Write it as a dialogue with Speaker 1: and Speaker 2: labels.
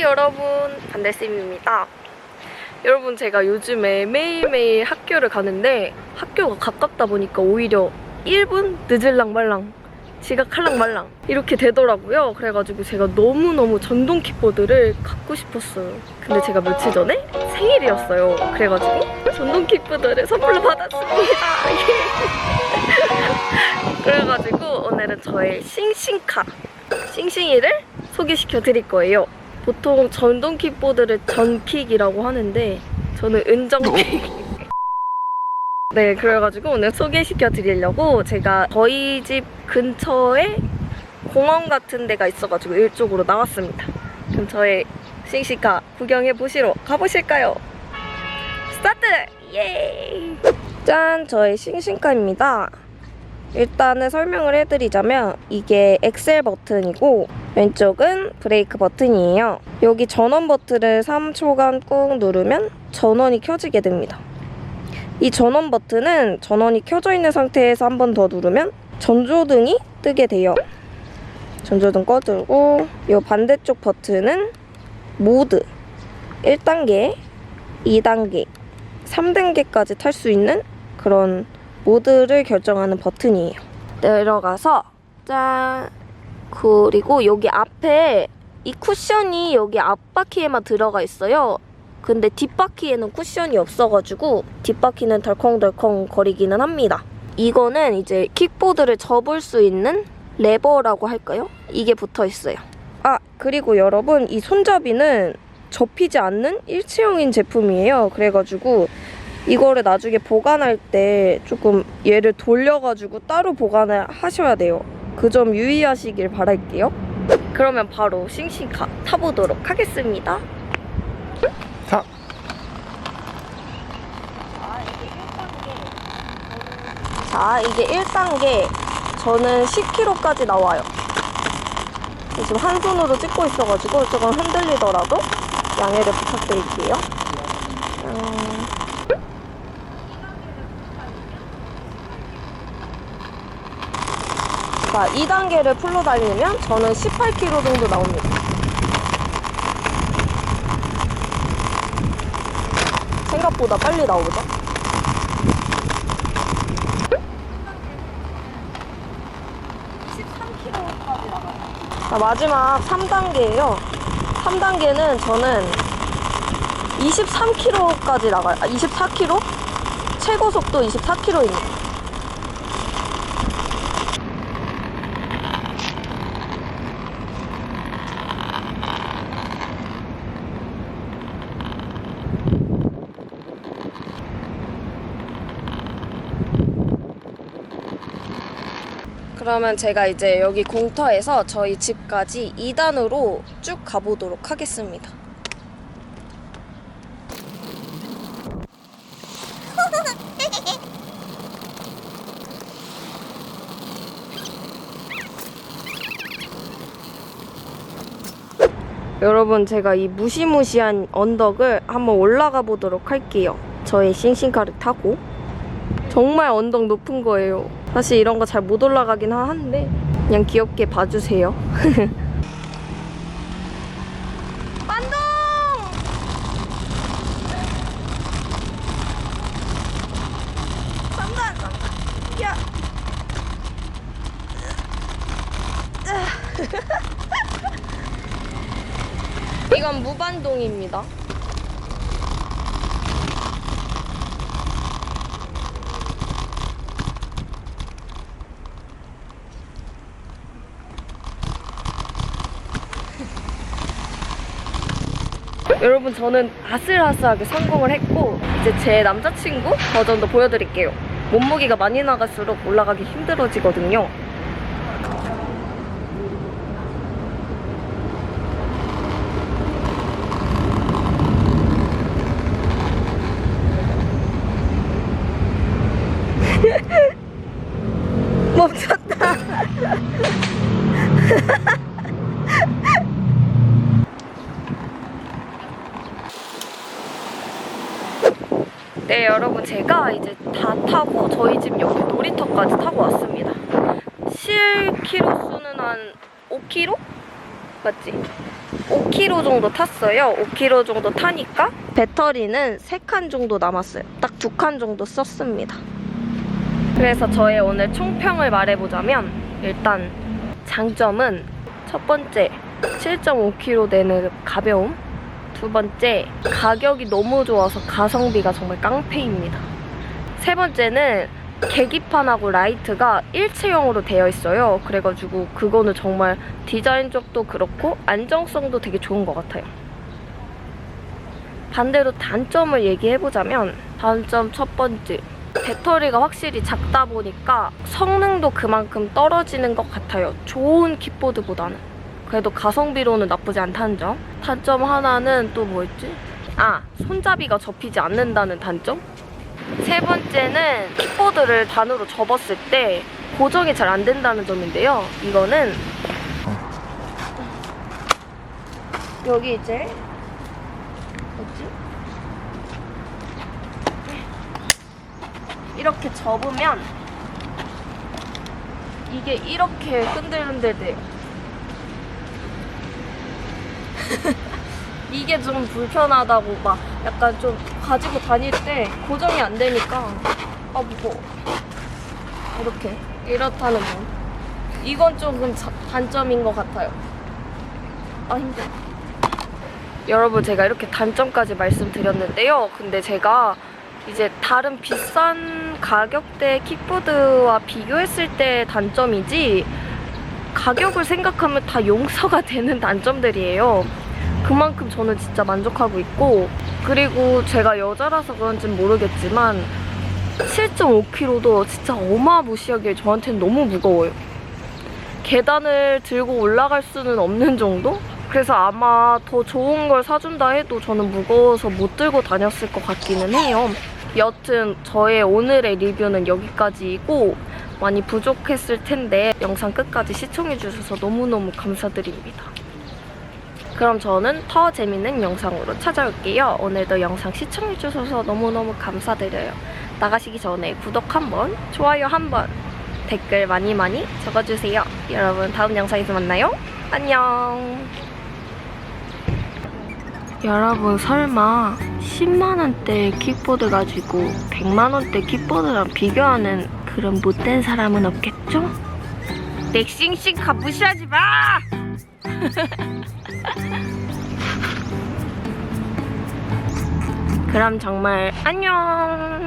Speaker 1: 여러분 반달쌤입니다. 여러분 제가 요즘에 매일매일 학교를 가는데 학교가 가깝다 보니까 오히려 1분 늦을랑 말랑 지각할랑 말랑 이렇게 되더라고요. 그래가지고 제가 너무너무 전동 킥보드를 갖고 싶었어요. 근데 제가 며칠 전에 생일이었어요. 그래가지고 전동 킥보드를 선물로 받았습니다. 그래가지고 오늘은 저의 싱싱카 싱싱이를 소개시켜 드릴 거예요. 보통 전동 킥보드를 전킥이라고 하는데 저는 은정킥. 네, 그래가지고 오늘 소개시켜 드리려고 제가 저희 집 근처에 공원 같은 데가 있어가지고 이쪽으로 나왔습니다. 그럼 저의 싱싱카 구경해 보시러 가보실까요? 스타트! 예! 짠! 저의 싱싱카입니다. 일단은 설명을 해드리자면 이게 엑셀 버튼이고 왼쪽은 브레이크 버튼이에요. 여기 전원 버튼을 3초간 꾹 누르면 전원이 켜지게 됩니다. 이 전원 버튼은 전원이 켜져 있는 상태에서 한 번 더 누르면 전조등이 뜨게 돼요. 전조등 꺼두고 이 반대쪽 버튼은 모드 1단계, 2단계, 3단계까지 탈 수 있는 그런 모드를 결정하는 버튼이에요. 내려가서 짠 그리고 여기 앞에 이 쿠션이 여기 앞바퀴에만 들어가 있어요. 근데 뒷바퀴에는 쿠션이 없어가지고 뒷바퀴는 덜컹덜컹 거리기는 합니다. 이거는 이제 킥보드를 접을 수 있는 레버라고 할까요? 이게 붙어 있어요. 아 그리고 여러분 이 손잡이는 접히지 않는 일체형인 제품이에요. 그래가지고 이거를 나중에 보관할 때 조금 얘를 돌려가지고 따로 보관을 하셔야 돼요. 그 점 유의하시길 바랄게요. 그러면 바로 싱싱카 타보도록 하겠습니다.
Speaker 2: 사.
Speaker 1: 자, 이게 1단계. 저는 10km까지 나와요. 지금 한 손으로 찍고 있어가지고 조금 흔들리더라도 양해를 부탁드릴게요. 음. 자, 2단계를 풀로 달리면 저는 18km 정도 나옵니다. 생각보다 빨리 나오죠? 자, 마지막 3단계예요. 3단계는 저는 23km까지 나가요. 아, 24km? 최고 속도 24km입니다. 그러면 제가 이제 여기 공터에서 저희 집까지 2단으로 쭉 가보도록 하겠습니다. 여러분 제가 이 무시무시한 언덕을 한번 올라가 보도록 할게요. 저의 싱싱카를 타고 정말 언덕 높은 거예요. 사실 이런 거 잘 못 올라가긴 하는데 그냥 귀엽게 봐주세요. 야! 이건 무반동입니다. 여러분 저는 아슬아슬하게 성공을 했고 이제 제 남자친구 버전도 보여드릴게요. 몸무게가 많이 나갈수록 올라가기 힘들어지거든요. 멈췄다. 네, 여러분 제가 이제 다 타고 저희 집 옆에 놀이터까지 타고 왔습니다. 실 키로 수는 한 5km? 맞지? 5km 정도 탔어요. 5km 정도 타니까 배터리는 3칸 정도 남았어요. 딱 2칸 정도 썼습니다. 그래서 저의 오늘 총평을 말해보자면 일단 장점은 첫 번째 7.5kg 되는 가벼움 두 번째 가격이 너무 좋아서 가성비가 정말 깡패입니다. 세 번째는 계기판하고 라이트가 일체형으로 되어 있어요. 그래가지고 그거는 정말 디자인적도 그렇고 안정성도 되게 좋은 것 같아요. 반대로 단점을 얘기해보자면 단점 첫 번째 배터리가 확실히 작다 보니까 성능도 그만큼 떨어지는 것 같아요. 좋은 킥보드보다는. 그래도 가성비로는 나쁘지 않다는 점. 단점 하나는 또 뭐였지? 아, 손잡이가 접히지 않는다는 단점? 세 번째는 킥보드를 단으로 접었을 때 고정이 잘 안 된다는 점인데요. 이거는 여기 이제 뭐지? 이렇게 접으면 이게 이렇게 흔들흔들 돼요. 이게 좀 불편하다고 막 약간 좀 가지고 다닐 때 고정이 안 되니까 아 무거워. 이렇게 이렇다는 점. 이건 조금 자- 단점인 것 같아요. 아 힘들어. 여러분 제가 이렇게 단점까지 말씀드렸는데요. 근데 제가 이제 다른 비싼 가격대 킥보드와 비교했을 때 단점이지 가격을 생각하면 다 용서가 되는 단점들이에요. 그만큼 저는 진짜 만족하고 있고 그리고 제가 여자라서 그런지는 모르겠지만 7.5kg도 진짜 어마무시하게 저한테는 너무 무거워요. 계단을 들고 올라갈 수는 없는 정도? 그래서 아마 더 좋은 걸 사준다 해도 저는 무거워서 못 들고 다녔을 것 같기는 해요. 여튼 저의 오늘의 리뷰는 여기까지이고 많이 부족했을 텐데 영상 끝까지 시청해주셔서 너무너무 감사드립니다. 그럼 저는 더 재밌는 영상으로 찾아올게요. 오늘도 영상 시청해주셔서 너무너무 감사드려요. 나가시기 전에 구독 한 번, 좋아요 한 번, 댓글 많이 많이 적어주세요. 여러분 다음 영상에서 만나요. 안녕. 여러분 설마 10만원대 킥보드 가지고 100만원대 킥보드랑 비교하는 그런 못된 사람은 없겠죠? 넥싱싱카 무시하지 마! 그럼 정말 안녕.